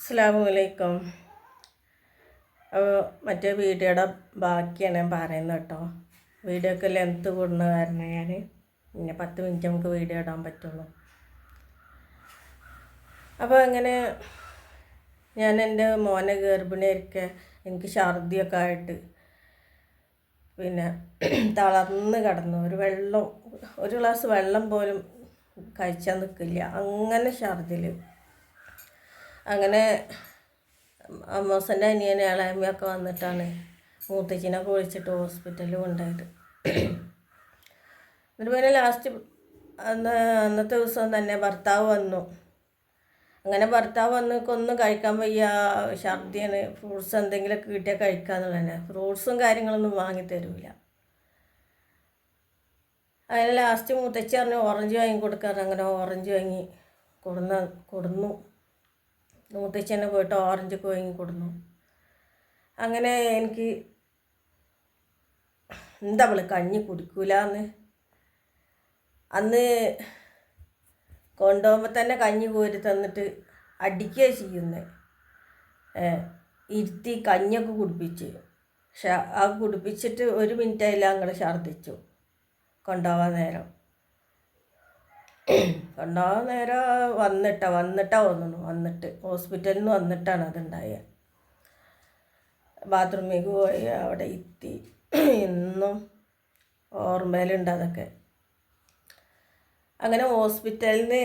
അസ്സാമലൈക്കും മറ്റേ വീഡിയോയുടെ ബാക്കിയാണ് ഞാൻ പറയുന്നത് കേട്ടോ. വീഡിയോ ഒക്കെ ലെങ്ത്ത് കൂടുന്ന കാരണം ഞാൻ പിന്നെ പത്ത് മിനിറ്റ് നമുക്ക് വീഡിയോ ഇടാൻ പറ്റുള്ളൂ. അപ്പോൾ അങ്ങനെ ഞാൻ എന്റെ മോനെ ഗർഭിണിയൊക്കെ എനിക്ക് ഛർദിയൊക്കെ ആയിട്ട് പിന്നെ തളർന്ന് കിടന്നു. ഒരു വെള്ളം ഒരു ഗ്ലാസ് വെള്ളം പോലും കഴിച്ചാൽ നിൽക്കില്ല അങ്ങനെ ഛർദിൽ അങ്ങനെ അമ്മോസന്റെ അനിയനെ ഇളയമ്മയൊക്കെ വന്നിട്ടാണ് മൂത്തച്ഛനൊക്കെ വിളിച്ചിട്ട് ഹോസ്പിറ്റലിൽ കൊണ്ടുപോയത്. എന്നിട്ട് ലാസ്റ്റ് അന്ന് അന്നത്തെ ദിവസം തന്നെ ഭർത്താവ് വന്നു. അങ്ങനെ ഭർത്താവ് വന്ന് ഒന്നും കഴിക്കാൻ വയ്യ ഛർദിയാണ് ഫ്രൂട്ട്സ് എന്തെങ്കിലുമൊക്കെ കിട്ടിയാൽ കഴിക്കാന്നുള്ളതന്നെ ഫ്രൂട്ട്സും കാര്യങ്ങളൊന്നും വാങ്ങി തരൂല. അങ്ങനെ ലാസ്റ്റ് മുത്തച്ഛി പറഞ്ഞു ഓറഞ്ച് വാങ്ങി കൊടുക്കാറ് അങ്ങനെ ഓറഞ്ച് വാങ്ങി കൊടുന്ന കൊടുന്നു. മുത്തച്ഛി തന്നെ പോയിട്ട് ഓറഞ്ചൊക്കെ വാങ്ങി കൊടുന്നു. അങ്ങനെ എനിക്ക് എന്താ അവൾ കഞ്ഞി കുടിക്കൂലെന്ന്? അന്ന് കൊണ്ടുപോകുമ്പോൾ തന്നെ കഞ്ഞി കോരി തന്നിട്ട് അടിക്കുക ചെയ്യുന്നത് ഇരുത്തി കഞ്ഞൊക്കെ കുടിപ്പിച്ച്. പക്ഷെ ആ കുടിപ്പിച്ചിട്ട് ഒരു മിനിറ്റ് ആയില്ല അങ്ങോട്ട് ഛർദ്ദിച്ചു. കൊണ്ടുപോകാൻ നേരം. കൊണ്ടുപോകാൻ നേരം വന്നിട്ടാ വന്നിട്ടാ തോന്നുന്നു. വന്നിട്ട്. ഹോസ്പിറ്റലിൽ നിന്ന് വന്നിട്ടാണ് അതുണ്ടായ. ബാത്റൂമിലേക്ക് പോയി അവിടെ എത്തി. ഇന്നും ഓർമ്മയിലുണ്ട് അതൊക്കെ. അങ്ങനെ ഹോസ്പിറ്റലിൽ നിന്ന്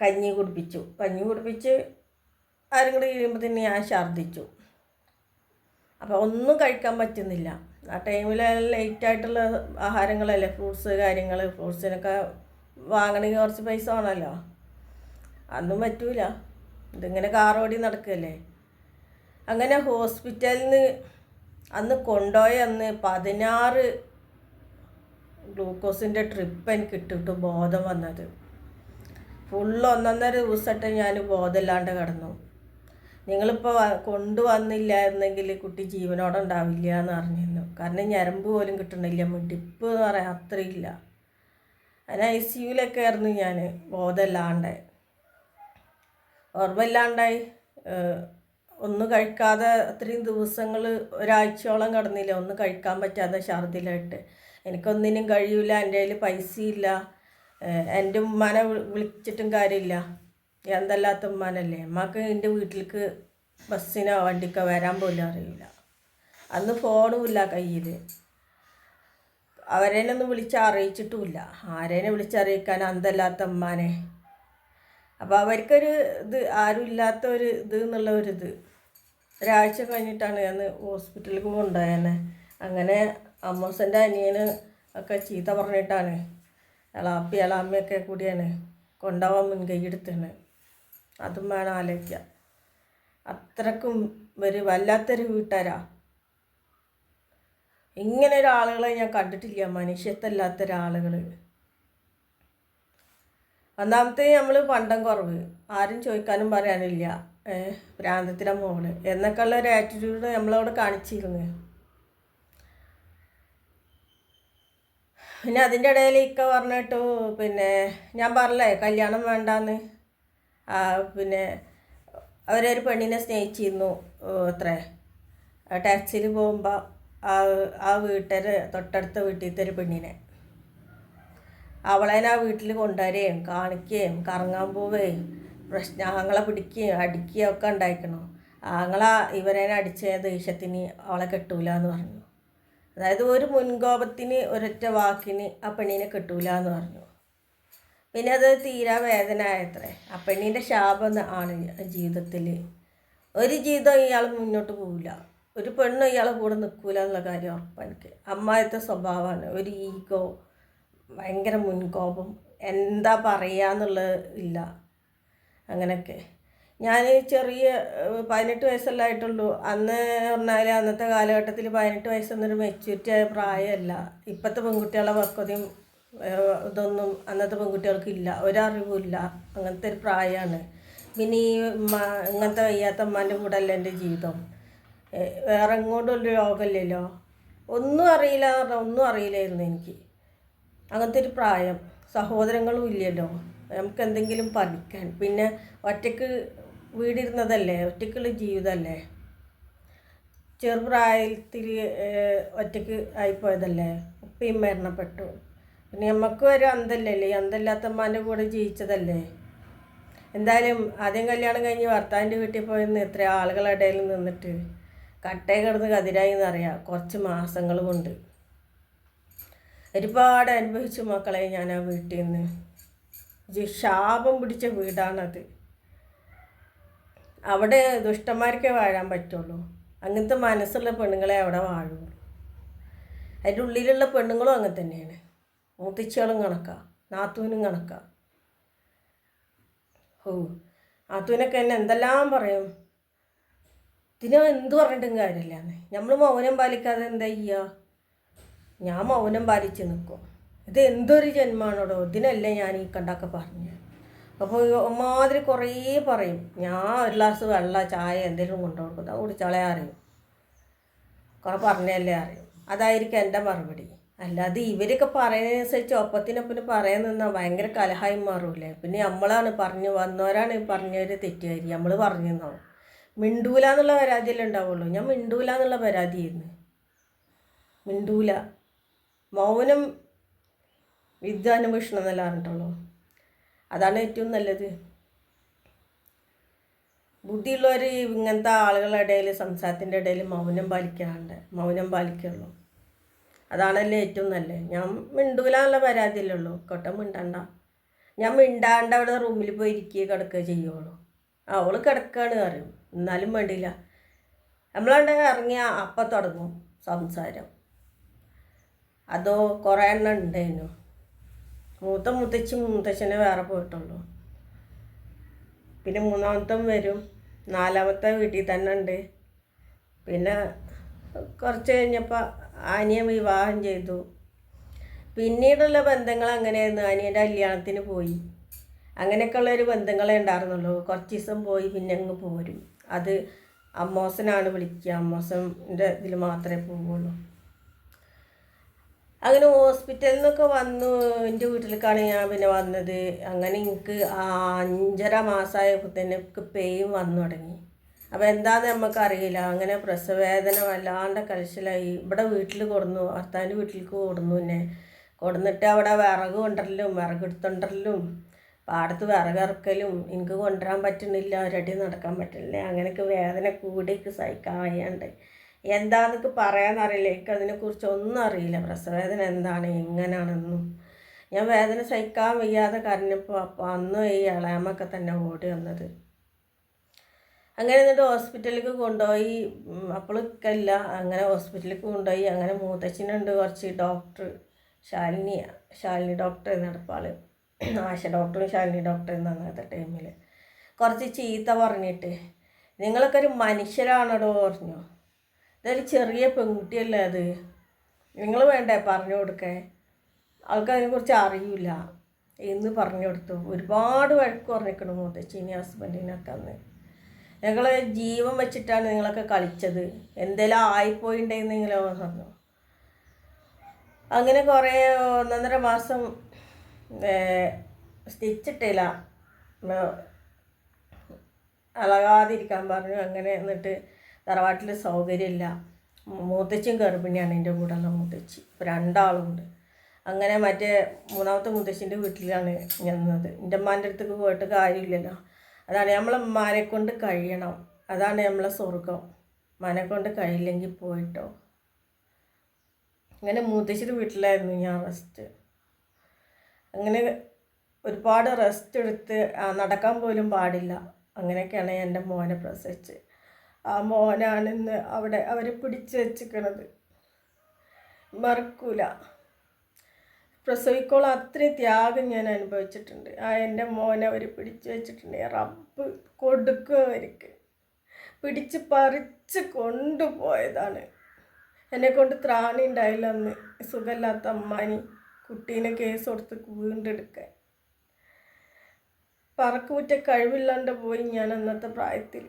കഞ്ഞി കുടിപ്പിച്ചു. കഞ്ഞി കുടിപ്പിച്ച് ആരും കൂടി കഴിയുമ്പോൾ തന്നെ ഞാൻ ഛർദ്ദിച്ചു. അപ്പോൾ ഒന്നും കഴിക്കാൻ പറ്റുന്നില്ല. ആ ടൈമിൽ ലേറ്റായിട്ടുള്ള ആഹാരങ്ങളല്ലേ ഫ്രൂട്ട്സ് കാര്യങ്ങൾ ഫ്രൂട്ട്സിനൊക്കെ വാങ്ങണമെങ്കിൽ കുറച്ച് പൈസ വേണമല്ലോ അന്നും പറ്റൂല. ഇതിങ്ങനെ കാറോടി നടക്കുകയല്ലേ അങ്ങനെ ഹോസ്പിറ്റലിൽ നിന്ന് അന്ന് കൊണ്ടുപോയ അന്ന് പതിനാറ് ഗ്ലൂക്കോസിന്റെ ട്രിപ്പ് എനിക്ക് ഇട്ടിട്ട് ബോധം വന്നത്. ഫുള്ള് ഒന്നൊന്നര ദിവസമായിട്ട് ഞാൻ ബോധമില്ലാണ്ട് കിടന്നു. നിങ്ങളിപ്പോൾ കൊണ്ടുവന്നില്ലായിരുന്നെങ്കിൽ കുട്ടി ജീവനോടെ ഉണ്ടാവില്ല എന്ന് അറിഞ്ഞിരുന്നു. കാരണം ഞരമ്പ് പോലും കിട്ടണില്ല മിടിപ്പ് എന്ന് പറയാൻ അത്രയില്ല. അതിന് ഐ സി യുവിലൊക്കെ ആയിരുന്നു ഞാൻ ബോധമില്ലാണ്ട് ഓർമ്മയില്ലാണ്ടായി. ഒന്നും കഴിക്കാതെ അത്രയും ദിവസങ്ങൾ ഒരാഴ്ചയോളം കടന്നില്ല. ഒന്നും കഴിക്കാൻ പറ്റാതെ ഛർദിലായിട്ട്. എനിക്കൊന്നിനും കഴിയില്ല എന്റെ കയ്യിൽ പൈസയില്ല. എന്റെ ഉമ്മാനെ വിളിച്ചിട്ടും കാര്യമില്ല. എന്തല്ലാത്ത ഉമ്മാനല്ലേ? അമ്മയ്ക്ക് എന്റെ വീട്ടിലേക്ക് ബസ്സിനോ വണ്ടിക്കോ വരാൻ പോലും അറിയില്ല അന്ന് ഫോണുമില്ല കയ്യിൽ അവരേനൊന്നും വിളിച്ച് അറിയിച്ചിട്ടുമില്ല. ആരേനെ വിളിച്ചറിയിക്കാൻ അന്തല്ലാത്ത അമ്മാനെ അപ്പോൾ അവർക്കൊരു ഇത് ആരും ഇല്ലാത്ത ഒരു ഇത് എന്നുള്ള ഒരു ഇത്. ഒരാഴ്ച കഴിഞ്ഞിട്ടാണ് ഞാൻ ഹോസ്പിറ്റലിലേക്ക് കൊണ്ടുപോയെന്നെ അങ്ങനെ അമ്മോസന്റെ അനിയന് ഒക്കെ ചീത്ത പറഞ്ഞിട്ടാണ്. ഇളാപ്പി ഇളാമ്മയൊക്കെ കൂടിയാണ് കൊണ്ടുപോകാൻ മുൻകൈ എടുത്തേണ് അതും വേണം ആലോചിക്കുക അത്രക്കും ഒരു വല്ലാത്തൊരു വീട്ടുകാരാ. ഇങ്ങനെ ഒരാളുകളെ ഞാൻ കണ്ടിട്ടില്ല മനുഷ്യത്തല്ലാത്ത ഒരാളുകൾ ഒന്നാമത്തെ നമ്മൾ പണ്ടം കുറവ്. ആരും ചോദിക്കാനും പറയാനില്ല. ഭ്രാന്തത്തിന്റെ മോൾ. എന്നൊക്കെയുള്ള ഒരു ആറ്റിറ്റ്യൂഡ് നമ്മളവിടെ കാണിച്ചിരുന്നു. പിന്നെ അതിന്റെ ഇടയിൽ ഇക്ക പറഞ്ഞിട്ടു പിന്നെ ഞാൻ പറഞ്ഞേ കല്യാണം വേണ്ടാന്ന്. പിന്നെ അവരൊരു പെണ്ണിനെ സ്നേഹിച്ചിരുന്നു അത്ര. ടാക്സിയിൽ പോകുമ്പോൾ ആ ആ വീട്ടുകാർ തൊട്ടടുത്ത വീട്ടിലത്തെ ഒരു പെണ്ണിനെ. അവളെ ആ വീട്ടിൽ കൊണ്ടുവരികയും കാണിക്കുകയും കറങ്ങാൻ പോവുകയും പ്രശ്നങ്ങളെ പിടിക്കുകയും അടിക്കുകയും ഒക്കെ ഉണ്ടായിരിക്കണം ആങ്ങളെ ഇവരെ അടിച്ച ദേഷ്യത്തിന് അവളെ കെട്ടൂല എന്ന് പറഞ്ഞു. അതായത് ഒരു മുൻകോപത്തിന് ഒരൊറ്റ വാക്കിന് ആ പെണ്ണിനെ കെട്ടൂല എന്ന് പറഞ്ഞു. പിന്നെ അത് തീരാ വേദന ആയത്രേ. ആ പെണ്ണിന്റെ ശാപം ആണ് ജീവിതത്തിൽ ഒരു ജീവിതം ഇയാൾ മുന്നോട്ട് പോവില്ല. ഒരു പെണ്ണ് ഇയാളെ കൂടെ നിൽക്കൂല എന്നുള്ള കാര്യം ഉറപ്പാണ് എനിക്ക് അമ്മായത്തെ സ്വഭാവമാണ്. ഒരു ഈഗോ ഭയങ്കര മുൻകോപം എന്താ പറയുക എന്നുള്ള ഇല്ല. അങ്ങനെയൊക്കെ. ഞാൻ ചെറിയ പതിനെട്ട് വയസ്സല്ലേ ആയിട്ടുള്ളൂ. അന്ന് പറഞ്ഞാൽ അന്നത്തെ കാലഘട്ടത്തിൽ പതിനെട്ട് വയസ്സൊന്നൊരു മെച്യൂരിറ്റി ആയ പ്രായമല്ല ഇപ്പോഴത്തെ പെൺകുട്ടികളെ പക്വതയും ഇതൊന്നും അന്നത്തെ പെൺകുട്ടികൾക്കില്ല ഒരറിവുമില്ല അങ്ങനത്തെ ഒരു പ്രായമാണ് പിന്നെ ഈ ഇങ്ങനത്തെ വയ്യാത്ത അമ്മാന്റെ കൂടെ അല്ല എന്റെ ജീവിതം. വേറെ എങ്ങോട്ടും രോഗമില്ലല്ലോ. ഒന്നും അറിയില്ല പറഞ്ഞാൽ ഒന്നും അറിയില്ലായിരുന്നു എനിക്ക്. അങ്ങനത്തെ ഒരു പ്രായം. സഹോദരങ്ങളും ഇല്ലല്ലോ. നമുക്ക് എന്തെങ്കിലും പഠിക്കാൻ. പിന്നെ ഒറ്റയ്ക്ക് വീടിരുന്നതല്ലേ? ഒറ്റയ്ക്കുള്ള ജീവിതമല്ലേ ചെറുപ്രായത്തിൽ ഒറ്റയ്ക്ക് ആയിപ്പോയതല്ലേ? ഉപ്പയും മരണപ്പെട്ടു. പിന്നെ നമുക്ക് ഒരു അന്തല്ലല്ലേ അന്തല്ലാത്തമ്മാന്റെ കൂടെ ജീവിച്ചതല്ലേ? എന്തായാലും ആദ്യം കല്യാണം കഴിഞ്ഞ് ഭർത്താവിന്റെ വീട്ടിൽ പോയി നിന്ന് ഇത്ര ആളുകളുടെ ഇടയിൽ നിന്നിട്ട് കട്ടേ കിടന്ന് കതിരായി എന്നറിയാം. കുറച്ച് മാസങ്ങൾ കൊണ്ട്. ഒരുപാട് അനുഭവിച്ചു മക്കളെ ഞാൻ ആ വീട്ടിൽ നിന്ന്. ശാപം പിടിച്ച വീടാണത്. അവിടെ ദുഷ്ടന്മാർക്കേ വാഴാൻ പറ്റുള്ളൂ. അങ്ങനത്തെ മനസ്സുള്ള പെണ്ണുങ്ങളെ അവിടെ വാഴുള്ളൂ. അതിന്റെ ഉള്ളിലുള്ള പെണ്ണുങ്ങളും അങ്ങനെ തന്നെയാണ്. മൂത്തിച്ചകളും കണക്കാ. നാത്തൂനും കണക്കാ. ഓ നാത്തൂനൊക്കെ എന്നെ എന്തെല്ലാം പറയും? ഇതിന് എന്ത് പറഞ്ഞിട്ടും കാര്യമില്ല. നമ്മൾ മൗനം പാലിക്കാതെ എന്താ ചെയ്യുക ഞാൻ മൗനം പാലിച്ച് നിൽക്കും ഇത് എന്തൊരു ജന്മാണോടോ? ഇതിനല്ലേ ഞാൻ ഈ കണ്ടൊക്കെ പറഞ്ഞു. അപ്പോൾ ഒമാതിരി കുറേ പറയും. ഞാൻ ഒരു ഗ്ലാസ് വെള്ള ചായ എന്തെങ്കിലും കൊണ്ടുകൊടുക്കും അത് കുടിച്ചാളെ അറിയും. കുറേ പറഞ്ഞല്ലേ അറിയും. അതായിരിക്കും എന്റെ മറുപടി. അല്ലാതെ ഇവരൊക്കെ പറയുന്നതനുസരിച്ച് ഒപ്പത്തിനൊപ്പം പറയാൻ നിന്നാൽ ഭയങ്കര കലഹായി മാറൂലേ പിന്നെ നമ്മളാണ് പറഞ്ഞു വന്നവരാണ് പറഞ്ഞവർ തെറ്റുകാരി നമ്മൾ പറഞ്ഞു തന്നാവും മിണ്ടൂല എന്നുള്ള പരാതിയല്ലേ ഉണ്ടാവുള്ളൂ. ഞാൻ മിണ്ടൂല എന്നുള്ള പരാതിയായിരുന്നു. മിണ്ടൂല. മൗനം വിദ്യാന്വേഷണം എന്നല്ല പറഞ്ഞിട്ടുള്ളൂ. അതാണ് ഏറ്റവും നല്ലത്. ബുദ്ധിയുള്ളവർ ഇങ്ങനത്തെ ആളുകളുടെ ഇടയിൽ സംസാരത്തിന്റെ ഇടയിൽ മൗനം പാലിക്കാറുണ്ട് മൗനം പാലിക്കുള്ളൂ. അതാണല്ലേ ഏറ്റവും നല്ലത്. ഞാൻ മിണ്ടൂലാന്നുള്ള പരാതിയല്ലേ ഉള്ളൂ. കൊട്ടം മിണ്ടണ്ട. ഞാൻ മിണ്ടാണ്ട് അവിടെ റൂമിൽ പോയി ഇരിക്കുക കിടക്കുക ചെയ്യുള്ളൂ. അവൾ കിടക്കുകയാണ് അറിയും എന്നാലും വേണ്ടിയില്ല നമ്മളവിടെ ഇറങ്ങിയ അപ്പം തുടങ്ങും സംസാരം. അതോ കുറേ എണ്ണം ഉണ്ടായിരുന്നു മൂത്ത മുത്തച്ഛി മുത്തച്ഛനെ വേറെ പോയിട്ടുള്ളൂ. പിന്നെ മൂന്നാമത്തെ വരും. നാലാമത്തെ വീട്ടിൽ തന്നെ ഉണ്ട്. പിന്നെ കുറച്ച് കഴിഞ്ഞപ്പോൾ ആനിയെ വിവാഹം ചെയ്തു. പിന്നീടുള്ള ബന്ധങ്ങൾ അങ്ങനെയായിരുന്നു അനിയന്റെ കല്യാണത്തിന് പോയി. അങ്ങനെയൊക്കെയുള്ളൊരു ബന്ധങ്ങളെ ഉണ്ടായിരുന്നുള്ളൂ. കുറച്ച് ദിവസം പോയി പിന്നെ അങ്ങ് പോരും. അത് അമ്മോസനാണ് വിളിക്കുക. അമ്മോസന്റെ ഇതിൽ മാത്രമേ പോവുള്ളൂ. അങ്ങനെ ഹോസ്പിറ്റലിൽ നിന്നൊക്കെ വന്നു. എന്റെ വീട്ടിലേക്കാണ് ഞാൻ പിന്നെ വന്നത്. അങ്ങനെ എനിക്ക് അഞ്ചര മാസമായപ്പോൾ തന്നെ എനിക്ക് പെയിൻ വന്നു തുടങ്ങി. അപ്പോൾ എന്താണെന്ന് നമുക്കറിയില്ല. അങ്ങനെ പ്രസവവേദന വല്ലാണ്ട് കലശലായി ഇവിടെ വീട്ടിൽ കൊടുന്നു. ഭർത്താവിന്റെ വീട്ടിലേക്ക് കൊടുന്നു എന്നെ. കൊടുന്നിട്ട് അവിടെ വിറക് കൊണ്ടരലും വിറകെടുത്തുകൊണ്ടരലും പാടത്ത് വിറകിറക്കലും എനിക്ക് കൊണ്ടുവരാൻ പറ്റുന്നില്ല ഒരടി നടക്കാൻ പറ്റുന്നില്ല അങ്ങനെയൊക്കെ വേദന കൂടിയൊക്കെ സഹിക്കാൻ വയ്യാണ്ട്. എന്താണെന്നൊക്കെ പറയാനറിയില്ല. എനിക്ക് അതിനെക്കുറിച്ച് ഒന്നും അറിയില്ല. പ്രസവവേദന എന്താണ് എങ്ങനെയാണെന്നും ഞാൻ വേദന സഹിക്കാൻ വയ്യാതെ കരഞ്ഞപ്പോൾ അപ്പോൾ അന്ന് ഈ ഇളയമൊക്കെ തന്നെ ഓടി വന്നത്. അങ്ങനെ എന്നിട്ട് ഹോസ്പിറ്റലിലേക്ക് കൊണ്ടുപോയി. അപ്പോഴൊക്കെയല്ല അങ്ങനെ ഹോസ്പിറ്റലിലേക്ക് കൊണ്ടുപോയി. അങ്ങനെ മൂത്തച്ഛനുണ്ട് കുറച്ച് ഡോക്ടർ ശാലിനി ശാലിനി ഡോക്ടർ നടപ്പാൾ ആശ ഡോക്ടറും ശാലിനി ഡോക്ടറും അന്നത്തെ ടൈമിൽ കുറച്ച് ചീത്ത പറഞ്ഞിട്ട്. നിങ്ങളൊക്കെ ഒരു മനുഷ്യരാണോ പറഞ്ഞു. ഇതൊരു ചെറിയ പെൺകുട്ടിയല്ലേ അത്. നിങ്ങൾ വേണ്ടേ പറഞ്ഞു കൊടുക്കേ. ആൾക്കതിനെക്കുറിച്ച് അറിയില്ല എന്ന് പറഞ്ഞു കൊടുത്തു. ഒരുപാട് വഴക്ക് പറഞ്ഞിരിക്കണം മൂത്തച്ഛിനി ഹസ്ബൻഡിനൊക്കെ അന്ന്. ഞങ്ങൾ ജീവൻ വെച്ചിട്ടാണ് നിങ്ങളൊക്കെ കളിച്ചത്. എന്തെല്ലാം ആയിപ്പോയിണ്ടെന്നെങ്കിലോ പറഞ്ഞു. അങ്ങനെ കുറേ ഒന്നൊന്നര മാസം സ്റ്റിച്ചിട്ടില്ല. അളകാതിരിക്കാൻ പറഞ്ഞു. അങ്ങനെ എന്നിട്ട് തറവാട്ടിൽ സൗകര്യമില്ല. മൂത്തച്ഛൻ ഗർഭിണിയാണ് എന്റെ കൂടെയുള്ള മുത്തച്ഛി രണ്ടാളുണ്ട്. അങ്ങനെ മറ്റേ മൂന്നാമത്തെ മുത്തശ്ശിന്റെ വീട്ടിലാണ് ഞന്നത് എന്റെ അമ്മാന്റെ അടുത്തേക്ക് പോയിട്ട് കാര്യമില്ലല്ലോ. അതാണ് നമ്മളെ ഉമ്മാനെ കൊണ്ട് കഴിയണം. അതാണ് നമ്മളെ സ്വർഗം മനെ കൊണ്ട് കഴിയില്ലെങ്കിൽ പോയിട്ടോ. അങ്ങനെ മൂത്തശ്ശിയുടെ വീട്ടിലായിരുന്നു ഞാൻ റെസ്റ്റ് അങ്ങനെ ഒരുപാട് റെസ്റ്റ് എടുത്ത് നടക്കാൻ പോലും പാടില്ല. അങ്ങനെയൊക്കെയാണ് എന്റെ മോനെ പ്രസവിച്ച്. ആ മോനാണിന്ന് അവിടെ അവർ പിടിച്ച് വെച്ചിക്കണത്. മറക്കൂല. പ്രസവിക്കോളം അത്രയും ത്യാഗം ഞാൻ അനുഭവിച്ചിട്ടുണ്ട്. ആ എന്റെ മോനെ അവർ പിടിച്ചു വെച്ചിട്ടുണ്ട്. റബ്ബ് കൊടുക്കും അവർക്ക് പിടിച്ച് പറിച്ച് കൊണ്ടുപോയതാണ്. എന്നെ കൊണ്ട് ത്രാണി ഉണ്ടായില്ല അന്ന്. സുഖമില്ലാത്ത അമ്മാനി. കുട്ടീനെ കേസ് കൊടുത്ത് വീണ്ടെടുക്കാൻ പറക്കുമുറ്റ കഴിവില്ലാണ്ട് പോയി ഞാൻ അന്നത്തെ പ്രായത്തിൽ.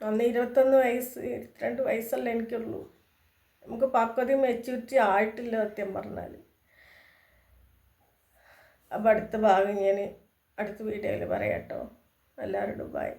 അന്ന് ഇരുപത്തൊന്ന് വയസ്സ് ഇരുപത്തിരണ്ട് വയസ്സല്ല എനിക്കുള്ളൂ. നമുക്ക് പക്വതി മെച്യൂരിറ്റി ആയിട്ടില്ല സത്യം പറഞ്ഞാൽ അപ്പോൾ അടുത്ത ഭാഗം ഞാൻ അടുത്ത വീഡിയോയിൽ പറയാം കേട്ടോ എല്ലാവരോടും ബൈ